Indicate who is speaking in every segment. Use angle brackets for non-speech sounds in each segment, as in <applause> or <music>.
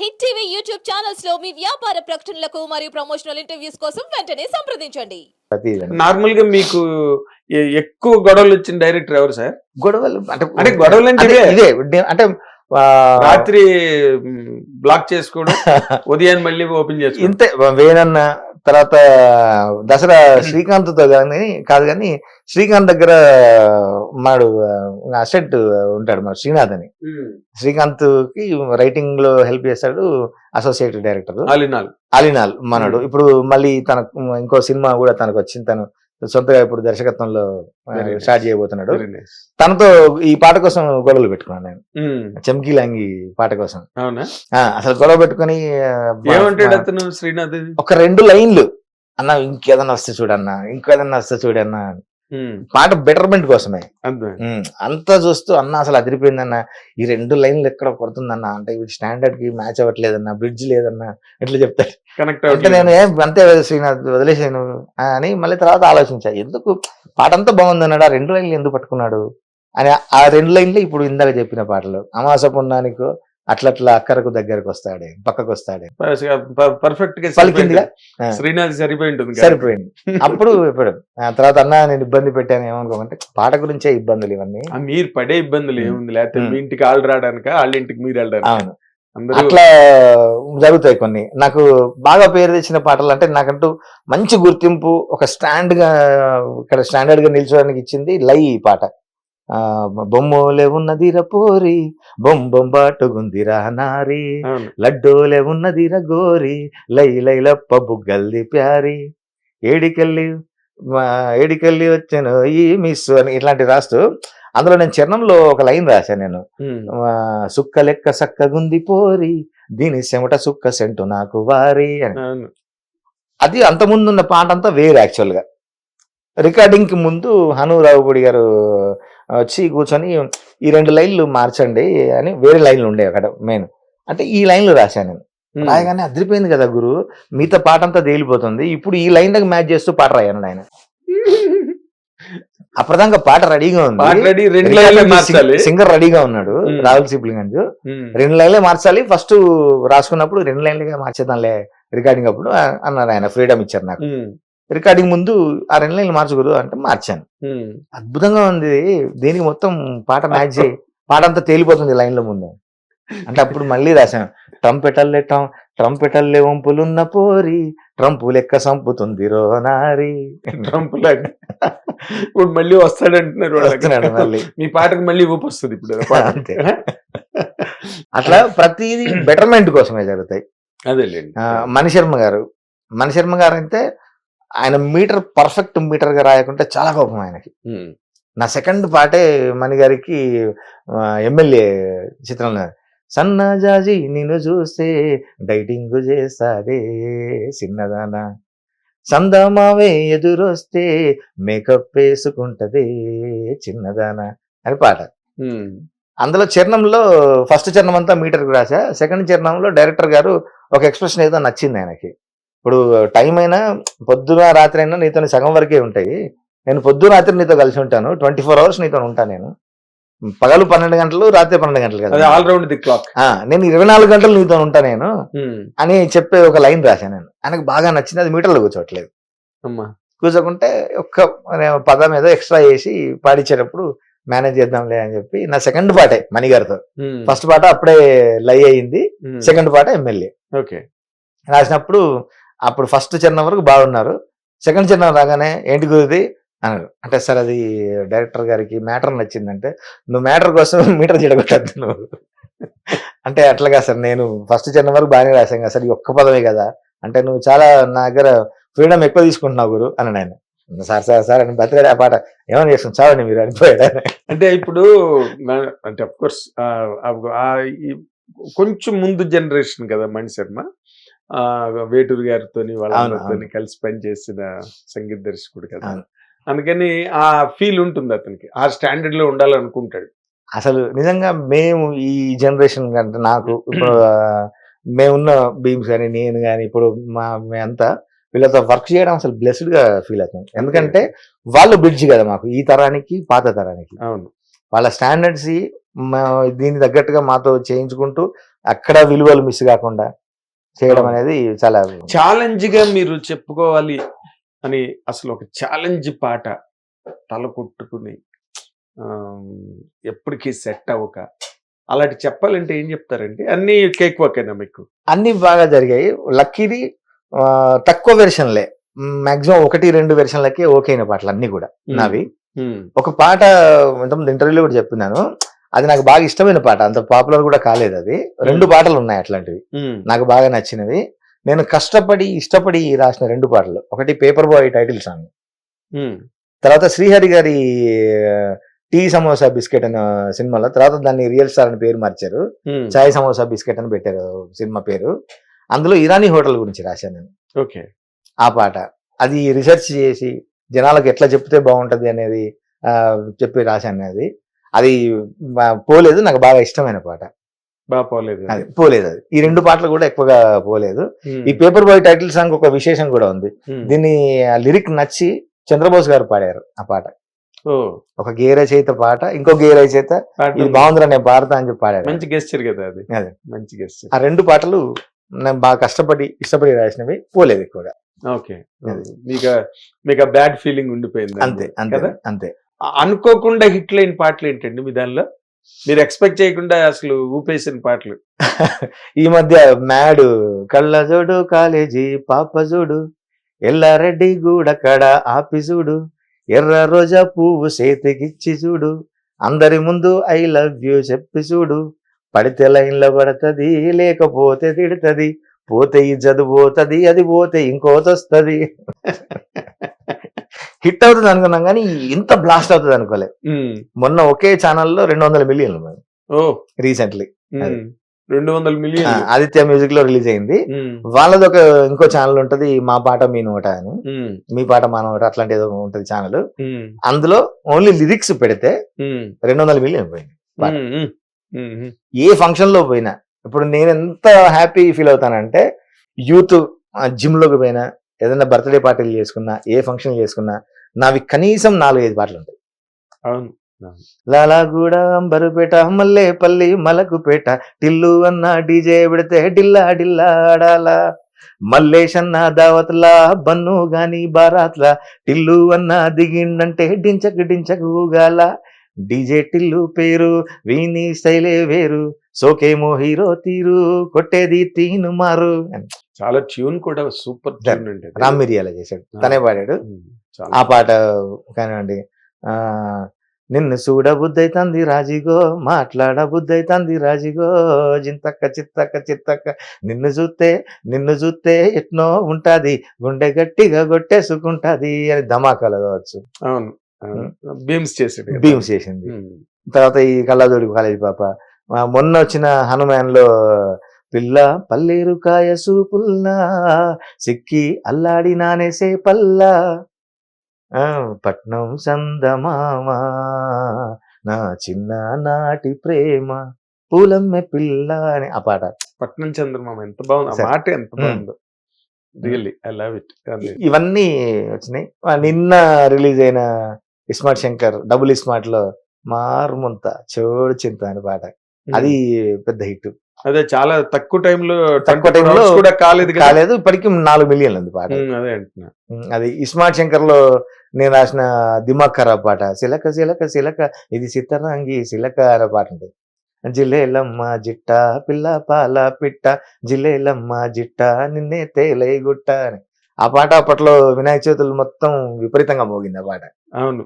Speaker 1: Hit TV YouTube ఛానల్స్లో మీ వ్యాపార ప్రకటనలకు మరియు ప్రమోషనల్ ఇంటర్వ్యూస్ కోసం వెంటనే సంప్రదించండి.
Speaker 2: నార్మల్గా మీకు ఎక్కువ గొడవలు వచ్చిన డైరెక్టర్ ఎవరు సార్?
Speaker 3: గొడవలు అంటే
Speaker 2: అంటే గొడవలు అంటే.
Speaker 3: ఇదే అంటే
Speaker 2: రాత్రి బ్లాక్ చేసుకోవడం <laughs> ఉదయాన్ని మళ్ళీ ఓపెన్ చేసుకోవడం.
Speaker 3: ఇంతే వేణన్న తర్వాత దసరా శ్రీకాంత్తో కానీ కాదు కానీ శ్రీకాంత్ దగ్గర మాడు అసిస్టెంట్ ఉంటాడు మన శ్రీనాథ్ అని. శ్రీకాంత్కి రైటింగ్లో హెల్ప్ చేస్తాడు అసోసియేట్ డైరెక్టర్.
Speaker 2: ఆల్
Speaker 3: అలినాల్ మనడు. ఇప్పుడు మళ్ళీ తన ఇంకో సినిమా కూడా తనకు వచ్చింది తను సొంతగా ఇప్పుడు దర్శకత్వంలో. స్టార్ట్ చేయబోతున్నాడు. తనతో ఈ పాట కోసం గొడవలు పెట్టుకున్నాను నేను
Speaker 2: ఉమ్.
Speaker 3: చమ్కీ లాంగి పాట కోసం అసలు గొడవ పెట్టుకుని ఒక రెండు లైన్లు అన్న ఇంకేదన్నా వస్తే చూడన్నా ఇంకేదన్నా వస్తే చూడన్నా
Speaker 2: ఉమ్.
Speaker 3: పాట బెటర్మెంట్ కోసమే. అంతా. చూస్తూ అన్న అసలు అదిరిపోయిందన్న ఈ రెండు లైన్లు ఎక్కడ కొడుతుందన్న అంటే ఇవి స్టాండర్డ్కి మ్యాచ్ అవ్వట్లేదన్న బ్రిడ్జ్ లేదన్న ఎట్లా చెప్తాడు
Speaker 2: కనెక్ట్
Speaker 3: అంటే నేను ఏం అంతే శ్రీనాథ్ వదిలేసాను అని మళ్ళీ తర్వాత ఆలోచించా. ఎందుకు? పాట అంతా బాగుంది అన్నాడు ఆ రెండు లైన్లు ఎందుకు పట్టుకున్నాడు? అని ఆ- ఆ రెండు లైన్లు ఇప్పుడు ఇందాక చెప్పిన పాటలు. అమాస పున్నానికో అట్లట్లా అక్కరకు దగ్గరకు వస్తాడే పక్కకు వస్తాడే
Speaker 2: పర్ఫెక్ట్గా
Speaker 3: పలికిందిగా.
Speaker 2: శ్రీనాథ్ సరిపోయి ఉంటుంది కదా.
Speaker 3: సరిపోయింది. అప్పుడు ఇప్పుడు ఆ తర్వాత అన్న నేను ఇబ్బంది పెట్టాను ఏమనుకోమంటే పాట గురించే ఇబ్బందులు ఇవన్నీ.
Speaker 2: మీరు పడే ఇబ్బందులు. ఏముంది? లేకపోతే. మీ ఇంటికి వాళ్ళు రావడానిక వాళ్ళ ఇంటికి మీరు వెళ్ళడానికి?
Speaker 3: అవును. అట్లా జరుగుతాయి కొన్ని. నాకు బాగా పేరు తెచ్చిన పాటలు అంటే నాకంటూ మంచి గుర్తింపు ఒక స్టాండ్గా ఇక్కడ స్టాండర్డ్గా నిల్చోడానికి ఇచ్చింది లై ఈ పాట. బొమ్మోలే ఉన్నదిర పోరి బొమ్ బొంబాటుగుందిరా నారి. లడ్డోలే ఉన్నదిర గోరి లై లైలప్ప బుగ్గల్ది ప్యారి. ఏడికెళ్ళి ఏడికెళ్ళి వచ్చాను ఈ మిస్ అని ఇట్లాంటి రాస్తూ అందులో నేను చరణంలో ఒక లైన్ రాశాను నేను. సుక్క లెక్క సక్కగుంది పోరి దీని చెమట సుక్క సెంటు నాకు వారి అని. అది అంత ముందు ఉన్న పాట అంతా వేరు యాక్చువల్ గా రికార్డింగ్కి ముందు హనురావుపూడి గారు వచ్చి కూర్చొని ఈ రెండు లైన్లు మార్చండి అని వేరే లైన్లు ఉండే అక్కడ మెయిన్. అంటే ఈ లైన్లు రాశాను నేను. రాయగానే అదిరిపోయింది కదా గురు మిగతా పాట అంతా తేలిపోతుంది. ఇప్పుడు ఈ లైన్ దగ్గర మ్యాచ్ చేస్తూ పాట రాయను ఆయన <laughs> అప్పటిదాకా పాట రెడీగా ఉంది. సింగర్ రెడీగా ఉన్నాడు. రాహుల్ సిబ్లింగంజ్
Speaker 2: ఉమ్.
Speaker 3: రెండు లైన్లే మార్చాలి. ఫస్ట్ రాసుకున్నప్పుడు రెండు లైన్లుగా మార్చేద్దాంలే రికార్డింగ్ అప్పుడు అన్నారు ఆయన ఫ్రీడమ్ ఇచ్చారు నాకు. రికార్డింగ్ ముందు ఆ రెండు లైన్లు మార్చకూడదు అంటే మార్చాను. అద్భుతంగా ఉంది. దీనికి మొత్తం పాట మ్యాచ్ చేయి. పాట అంతా తేలిపోతుంది లైన్ల ముందు. అంటే అప్పుడు మళ్ళీ రాశాను. ట్రంపెటల్లే ట్రం ట్రంపెటల్లే వంపులున్న పోరి. ట్రంపు లెక్క సంపుతుంది రో నారి.
Speaker 2: ట్రంప్ ఇప్పుడు మళ్ళీ వస్తాడంటున్నారు.
Speaker 3: వస్తున్నాడు మళ్ళీ.
Speaker 2: మీ పాటకు మళ్ళీ ఊపు వస్తుంది ఇప్పుడు.
Speaker 3: అంతే. అట్లా ప్రతిదీ బెటర్మెంట్ కోసమే జరుగుతాయి.
Speaker 2: అదేలేండి.
Speaker 3: ఆ, మణిశర్మ గారు. మణిశర్మ గారు అయితే ఆయన మీటర్ పర్ఫెక్ట్ మీటర్గా రాయకుంటే చాలా కోపం ఆయనకి. నా సెకండ్ పాటే మణి గారికి ఎమ్మెల్యే చిత్రంలో సన్న జాజి నిన్ను చూస్తే డైటింగ్ చేస్తాడే చిన్నదానా సందమావే ఎదురొస్తే మేకప్ వేసుకుంటదే చిన్నదానా అని పాట. అందులో చరణంలో ఫస్ట్ చరణం అంతా మీటర్ రాసా సెకండ్ చరణంలో డైరెక్టర్ గారు ఒక ఎక్స్ప్రెషన్ ఏదో నచ్చింది ఆయనకి. ఇప్పుడు టైం అయినా పొద్దున రాత్రి అయినా నీతో సగం వరకే ఉంటాయి. నేను పొద్దు రాత్రి నీతో కలిసి ఉంటాను. ట్వంటీ ఫోర్ అవర్స్ నీతో ఉంటాను నేను. పగలు పన్నెండు గంటలు రాత్రి పన్నెండు గంటలు కదా.
Speaker 2: All round the clock.
Speaker 3: నేను ఇరవై నాలుగు గంటలు నీతో ఉంటా నేను అని చెప్పే ఒక లైన్ రాశాను నేను. ఆయనకు బాగా నచ్చింది అది మీటర్లో కూర్చోట్లేదు
Speaker 2: అమ్మా.
Speaker 3: కూర్చోకుంటే ఒక్క పదం ఏదో ఎక్స్ట్రా చేసి పాడించేటప్పుడు మేనేజ్ చేద్దాంలే అని చెప్పి నా సెకండ్ పాటే మణిగారితో. ఫస్ట్ పాట అప్పుడే లై అయింది. సెకండ్ పాట ఎమ్మెల్యే.
Speaker 2: ఓకే.
Speaker 3: రాసినప్పుడు అప్పుడు ఫస్ట్ చరణం వరకు బాగున్నారు. సెకండ్ చరణం రాగానే ఏంటి గురిది అన్నారు. అంటే సార్ అది డైరెక్టర్ గారికి మ్యాటర్ నచ్చిందంటే నువ్వు మ్యాటర్ కోసం <laughs> మీటర్ చెడగొట్టద్దు నువ్వు. అంటే అట్లాగా సార్ నేను ఫస్ట్ చరణం వరకు బాగానే రాశాను కదా సార్ ఈ ఒక్క పదమే కదా. అంటే నువ్వు చాలా నా దగ్గర ఫ్రీడమ్ ఎక్కువ తీసుకుంటున్నావు గురు అని ఆయన. సార్ సార్ సార్ అని బతికాడు ఆ పాట ఏమని చేస్తాను చాలండి మీరు అనిపోయాడు
Speaker 2: అంటే ఇప్పుడు అంటే అఫ్ కోర్స్ కొంచెం ముందు జనరేషన్ కదా మణి శర్మ? వేటూరు గారితో వాళ్ళందరితో
Speaker 3: అవును.
Speaker 2: కలిసి పనిచేసిన సంగీత దర్శకుడు కదా. అందుకని ఆ ఫీల్ ఉంటుంది అతనికి. ఆ స్టాండర్డ్లో ఉండాలనుకుంటాడు.
Speaker 3: అసలు నిజంగా మేము ఈ జనరేషన్ కంటే నాకు <clears throat> ఇప్పుడు మేమున్న బీమ్స్ కానీ నేను కానీ ఇప్పుడు మా మేమంతా వీళ్ళతో వర్క్ చేయడం అసలు బ్లెస్డ్గా ఫీల్ అవుతాం. ఎందుకంటే వాళ్ళు బ్రిడ్జ్ కదా మాకు ఈ తరానికి పాత తరానికి.
Speaker 2: అవును.
Speaker 3: వాళ్ళ స్టాండర్డ్స్ దీనికి తగ్గట్టుగా మాతో చేయించుకుంటూ అక్కడ విలువలు మిస్ కాకుండా చేయడం. అనేది చాలా
Speaker 2: ఛాలెంజ్గా మీరు చెప్పుకోవాలి అని అసలు ఒక ఛాలెంజ్ పాట తల కొట్టుకుని ఎప్పటికీ సెట్ అవ్వక అలాంటి చెప్పాలంటే ఏం చెప్తారండి? అన్ని కేక్ వాకేనా మీకు?
Speaker 3: అన్ని బాగా జరిగాయి. లక్కీది తక్కువ వెర్షన్లే. మాక్సిమం ఒకటి రెండు వెర్షన్లకే ఓకే అయిన పాటలు అన్ని కూడా నావి. ఒక పాట ఇంతకుముందు ఇంటర్వ్యూలో కూడా చెప్పినాను. అది నాకు బాగా ఇష్టమైన పాట. అంత పాపులర్ కూడా కాలేదు అది. రెండు పాటలు ఉన్నాయి అట్లాంటివి. నాకు బాగా నచ్చినవి. నేను కష్టపడి ఇష్టపడి రాసిన రెండు పాటలు. ఒకటి పేపర్ బాయ్ టైటిల్ సాంగ్ తర్వాత శ్రీహరి గారి టీ సమోసా బిస్కెట్ అనే సినిమాలో తర్వాత దాన్ని రియల్ స్టార్ అని పేరు మార్చారు. చాయ్ సమోసా బిస్కెట్ అని పెట్టారు సినిమా పేరు. అందులో ఇరానీ హోటల్ గురించి రాశాను నేను.
Speaker 2: ఓకే.
Speaker 3: ఆ పాట. అది రీసెర్చ్ చేసి జనాలకు ఎట్లా చెప్తే బాగుంటది అనేది చెప్పి రాశాను అది. అది పోలేదు నాకు బాగా ఇష్టమైన పాట.
Speaker 2: బాగా పోలేదు.
Speaker 3: అది పోలేదు అది. ఈ రెండు పాటలు కూడా ఎక్కువగా పోలేదు. ఈ పేపర్ బాయ్ టైటిల్ సాంగ్ ఒక విశేషం కూడా ఉంది. దీన్ని లిరిక్ నచ్చి చంద్రబోస్ గారు పాడారు ఆ పాట. ఒక గే రచయిత పాట ఇంకో గే రచయిత
Speaker 2: పాడడం
Speaker 3: ఇది బాగుందిరా నేను పాడతా అని చెప్పి పాడారు.
Speaker 2: మంచి గెస్చర్ కదా అది.
Speaker 3: అదే.
Speaker 2: మంచి గెస్చర్
Speaker 3: ఆ రెండు పాటలు నేను బాగా కష్టపడి ఇష్టపడి రాసినవి పోలేదు ఎక్కువగా.
Speaker 2: ఓకే. మీకు మీకు బ్యాడ్ ఫీలింగ్ ఉండిపోయింది
Speaker 3: అంతే అంతే అంతే.
Speaker 2: అనుకోకుండా హిట్ లేని పాటలు ఏంటండి మీ దానిలో? మీరు ఎక్స్పెక్ట్ చేయకుండా అసలు ఊపేసిన పాటలు. <laughs>
Speaker 3: ఈ మధ్య మ్యాడు కళ్ళజోడు కాలేజీ పాపజోడు ఎల్లారెడ్డి గూడ కడ ఆపి చూడు ఎర్ర రోజా పువ్వు చేతికిచ్చి చూడు అందరి ముందు ఐ లవ్ యూ చెప్పి చూడు పడితే లైన్లో పడుతుంది లేకపోతే తిడుతుంది పోతే ఈ చదువు పోతుంది అది పోతే ఇంకోతొస్తుంది <laughs> హిట్ అవుతుంది అనుకున్నాం కానీ ఇంత బ్లాస్ట్ అవుతుంది అనుకోలే. మొన్న ఒకే ఛానల్లో రెండు వందల మిలియన్లు
Speaker 2: ఓ.
Speaker 3: రీసెంట్లీ
Speaker 2: రెండు వందల మిలియన్
Speaker 3: ఆదిత్య మ్యూజిక్లో రిలీజ్ అయింది. వాళ్ళది ఒక ఇంకో ఛానల్ ఉంటది మా పాట మీ నోట అని. మీ పాట మా నోట అట్లాంటి ఏదో ఉంటది ఛానల్ అందులో ఓన్లీ లిరిక్స్ పెడితే రెండు వందల మిలియన్ పోయింది. ఏ ఫంక్షన్లో పోయినా ఇప్పుడు నేను ఎంత హ్యాపీ ఫీల్ అవుతానంటే యూత్ జిమ్లోకి పోయినా ఏదైనా బర్త్డే పార్టీలు చేసుకున్నా ఏ ఫంక్షన్ చేసుకున్నా నావి కనీసం నాలుగైదు పాటలు ఉంటాయి
Speaker 2: అవును.
Speaker 3: లాలాగూడ అంబరుపేట మల్లేపల్లి మలకుపేట టిల్లు అన్న డీజే పెడితే డిల్లా డిల్లా ఆడాలా. మల్లేష్ అన్న దావత్లా బన్ను గాని బారాత్లా టిల్లు అన్న దిగిండంటే డించక్ డించక్ ఊగాల. డీజే టిల్లు పేరు వీని స్టైలే వేరు. సోకేమో హీరో తీరు కొట్టేది తీను మారు.
Speaker 2: చాలా ట్యూన్ కూడా సూపర్ ట్యూన్ అండి.
Speaker 3: రామ్ మిరియాల చేశాడు. తనే పాడాడు. ఆ పాట కానివ్వండి. నిన్ను చూడ బుద్ధైతంది రాజిగో మాట్లాడ బుద్ధైతంది రాజిగో జింతక్క చిత్తక్క చిత్తక్క. నిన్ను చూస్తే నిన్ను చూస్తే ఎట్నో ఉంటాది. గుండె గట్టిగా కొట్టేసుకుంటాది అని ధమాకాలు కావచ్చు.
Speaker 2: అవును. బీమ్స్ చేసాడు కదా.
Speaker 3: భీమ్స్ చేసింది. తర్వాత ఈ కళ్ళజోడి కాలేజీ పాప మొన్న వచ్చిన హనుమాన్లో పిల్ల పల్లేరు కాయ సూపుల్లా సిక్కి అల్లాడి నానేసే పల్లా. ఆ, పట్నం సందమామ నా చిన్న నాటి ప్రేమ పూలమ్మె పిల్ల అని ఆ పాట.
Speaker 2: పట్నం చంద్రమామ ఎంత బాగుంది. మాట ఎంత. బాగుందో. రియల్లీ ఐ లవ్ ఇట్
Speaker 3: ఇవన్నీ వచ్చినాయి. నిన్న రిలీజ్ అయిన ఇస్మార్ట్ శంకర్ డబుల్ ఇస్మార్ట్లో మారుముంత చోడు చింత అని పాట. అది పెద్ద హిట్.
Speaker 2: అదే చాలా తక్కువ టైంలో
Speaker 3: తక్కువ time లో
Speaker 2: కూడా కాలేదు
Speaker 3: కాలేదు ఇప్పటికి నాలుగు మిలియన్లు ఉంది పాట.
Speaker 2: అదే అంటున్నా.
Speaker 3: అది ఇస్మార్ట్ శంకర్లో నేను రాసిన దిమాగ్ ఖరాబ్ పాట. సిలక సిలక సిలక ఇది సితరంగి సిలక అనే పాట ఉంటుంది జిల్లేలమ్మ జిట్ట పిల్ల పాల పిట్ట జిల్లేలమ్మ జిట్ట నిన్నే తేలై గుట్ట అని. ఆ పాట అప్పట్లో వినాయక చవితులు మొత్తం విపరీతంగా మోగింది ఆ పాట.
Speaker 2: అవును.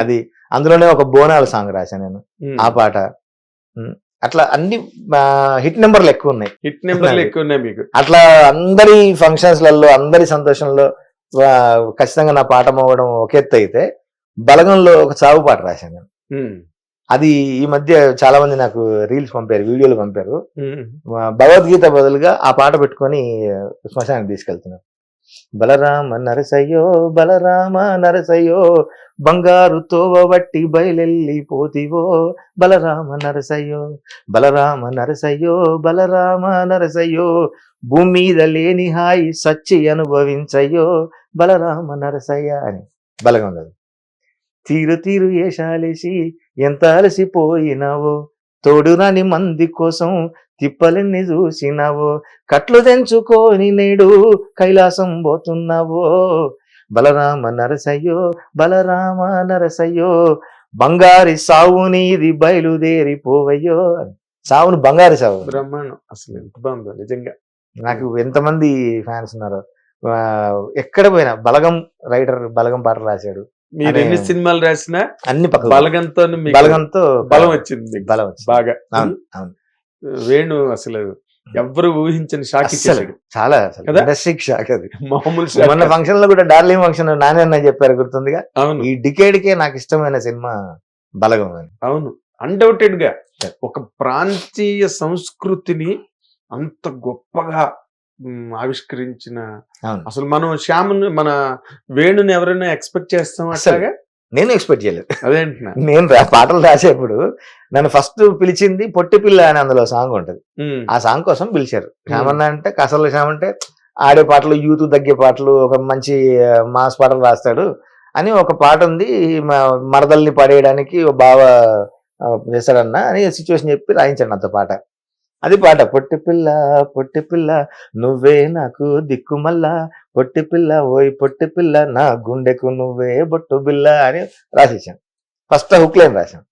Speaker 3: అది అందులోనే ఒక బోనాల సాంగ్ రాశాను నేను. ఆ పాట. అట్లా అన్ని హిట్ నెంబర్లు ఎక్కువ ఉన్నాయి
Speaker 2: హిట్ నెంబర్లు. ఎక్కువ ఉన్నాయి మీకు.
Speaker 3: అట్లా అందరి ఫంక్షన్స్లలో అందరి సంతోషంలో ఖచ్చితంగా నా పాట మోగడం ఒక ఎత్తు అయితే బలగంలో ఒక చావు పాట రాశాను నేను. అది ఈ మధ్య చాలా మంది నాకు రీల్స్ పంపారు వీడియోలు పంపారు. భగవద్గీత బదులుగా ఆ పాట పెట్టుకొని శ్మశానానికి తీసుకెళ్తున్నాను. బలరామ నరసయ్యో బలరామ నరసయ్యో బంగారు తోవ బట్టి బయలెళ్ళిపోతివో బలరామ నరసయ్యో బలరామ నరసయ్యో బలరామ నరసయ్యో భూమి మీద లేని హాయి సచ్చి అనుభవించయ్యో బలరామ నరసయ్య అని బలగా ఉన్నది. తీరు తీరు ఏషాలేసి ఎంత అలసిపోయినావో తోడురాని మంది కోసం తిప్పలెన్ని చూసినావో కట్లు తెంచుకొని నేడు కైలాసం పోతున్నావో. బలరామ నరసయ్యో బలరామ నరసయ్యో బంగారి సావు నీది బయలుదేరి పోవయ్యో సావును బంగారి సావు.
Speaker 2: బ్రహ్మాండం. అసలు ఎంత బాగుందో నిజంగా.
Speaker 3: నాకు ఎంతమంది ఫ్యాన్స్ ఉన్నారు. ఎక్కడ పోయినా బలగం రైటర్ బలగం పాటలు రాశాడు.
Speaker 2: మీరు. ఎన్ని సినిమాలు రాసినా
Speaker 3: అన్ని
Speaker 2: బలగంతో
Speaker 3: బలగంతో
Speaker 2: బలం వచ్చింది.
Speaker 3: బలం వచ్చింది.
Speaker 2: బాగా.
Speaker 3: అవును అవును.
Speaker 2: వేణు అసలు ఎవ్వరు ఊహించని షాక్ ఇచ్చేసాడు
Speaker 3: చాలా షాక్ అది.
Speaker 2: మామూలు షాక్.
Speaker 3: ఫంక్షన్లో కూడా డార్లింగ్ ఫంక్షన్ నాని అన్న చెప్పారు గుర్తుందిగా?
Speaker 2: అవును.
Speaker 3: ఈ డికేడ్ కే నాకు ఇష్టమైన సినిమా బలగం అని.
Speaker 2: అవును.
Speaker 3: అన్డౌటెడ్గా.
Speaker 2: ఒక ప్రాంతీయ సంస్కృతిని అంత గొప్పగా ఆవిష్కరించిన అసలు మనం శ్యాముని మన వేణుని ఎవరైనా ఎక్స్పెక్ట్ చేస్తాం
Speaker 3: అసలు.
Speaker 2: అట్లాగా?
Speaker 3: నేను ఎక్స్పెక్ట్ చేయలేదు.
Speaker 2: అదేంటున్నా
Speaker 3: నేను రా- పాటలు రాసేప్పుడు నన్ను ఫస్ట్ పిలిచింది పొట్టి పిల్ల అని అందులో సాంగ్ ఉంటది. ఆ సాంగ్ కోసం పిలిచారు. శ్యామన్న అంటే కసర్ల శ్యామ్ అంటే ఆడే పాటలు యూత్ తగ్గే పాటలు ఒక మంచి మాస్ పాటలు రాస్తాడు అని ఒక పాట ఉంది. మరదల్ని పడేయడానికి బావ చేస్తాడన్న అని సిచ్యువేషన్ చెప్పి రాయించాడు అంత పాట. అది పాట. పొట్టి పిల్ల పొట్టి పిల్ల నువ్వే నాకు దిక్కుమల్ల. పొట్టి పిల్ల ఓయ్ పొట్టి పిల్ల నా గుండెకు నువ్వే బొట్టు బిల్ల అని రాసేసాను ఫస్ట్ హుక్ లైన్ రాశాను.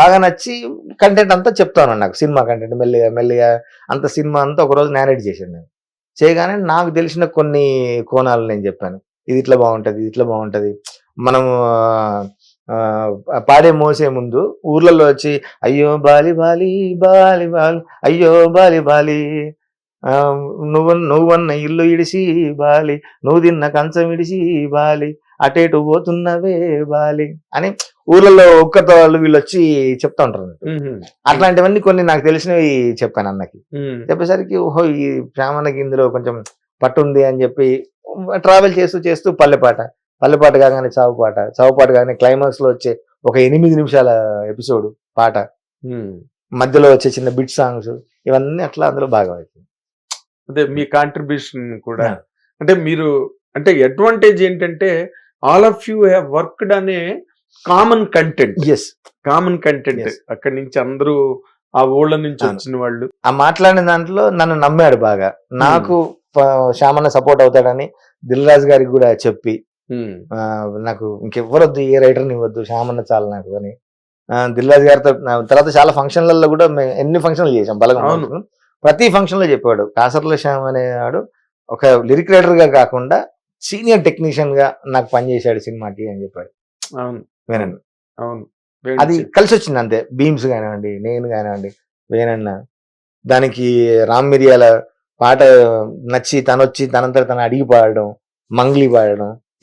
Speaker 3: బాగా నచ్చి కంటెంట్ అంతా చెప్తాను నాకు సినిమా కంటెంట్ మెల్లిగా మెల్లిగా అంత సినిమా అంతా ఒకరోజు నేరేట్ చేశాను నేను. చేయగానే నాకు తెలిసిన కొన్ని కోణాలు నేను చెప్పాను. ఇది ఇట్లా బాగుంటది ఇది ఇట్లా బాగుంటది. మనం ఆ, పాడే మోసే ముందు ఊర్లలో వచ్చి అయ్యో బాలి బాలి బాలి బాలి అయ్యో బాలి బాలి నువ్వు నువ్వన్న ఇల్లు ఇడిసి బాలి నువ్వు తిన్న కంచం ఇడిసి బాలి అటేటు పోతున్నవే బాలి అని ఊర్లలో ఒక్కతో వాళ్ళు వీళ్ళు వచ్చి చెప్తా ఉంటారు అట్లాంటివన్నీ కొన్ని నాకు తెలిసినవి చెప్పాను అన్నకి. చెప్పేసరికి ఓహో ఈ శ్రావణకి ఇందులో కొంచెం పట్టు ఉంది అని చెప్పి ట్రావెల్ చేస్తూ చేస్తూ పల్లెపాట పల్లెపాట కాగానే చావు పాట. చావు పాట కాగానే క్లైమాక్స్లో వచ్చే ఒక ఎనిమిది నిమిషాల ఎపిసోడ్ పాట. మధ్యలో వచ్చే చిన్న బిట్ సాంగ్స్ ఇవన్నీ అట్లా అందులో బాగా అవుతుంది
Speaker 2: అదే మీ కాంట్రిబ్యూషన్ కూడా. అంటే మీరు అంటే అడ్వాంటేజ్ ఏంటంటే all of you have worked అనే common content
Speaker 3: yes
Speaker 2: common content. అక్కడి నుంచి అందరూ ఆ ఊళ్ళ నుంచి. వచ్చిన వాళ్ళు.
Speaker 3: ఆ మాట్లాడిన దాంట్లో నన్ను నమ్మాడు బాగా. నాకు శ్యామన్న సపోర్ట్ అవుతాడని దిల్ రాజు గారికి కూడా చెప్పి నాకు ఇంకెవ్వరొద్దు ఏ రైటర్ని ఇవ్వద్దు శ్యామన్న చాలు నాకు అని. ఆ, దిల్రాజు గారితో తర్వాత చాలా ఫంక్షన్లలో కూడా మేము ఎన్ని ఫంక్షన్లు చేసాం బలగం. ప్రతి ఫంక్షన్లో చెప్పాడు కాసర్ల శ్యామ్ అనేవాడు ఒక లిరిక్ రైటర్గా కాకుండా సీనియర్ టెక్నీషియన్గా నాకు పనిచేశాడు సినిమాకి అని చెప్పాడు.
Speaker 2: అవును.
Speaker 3: వేనండి
Speaker 2: అవును.
Speaker 3: అది కలిసి వచ్చింది అంతే. బీమ్స్ కానివ్వండి నేను కానివ్వండి వేనన్న దానికి రామ్ మిరియాల పాట నచ్చి తను వచ్చి తనంతట తను అడిగి పాడడం మంగ్లీ పాడడం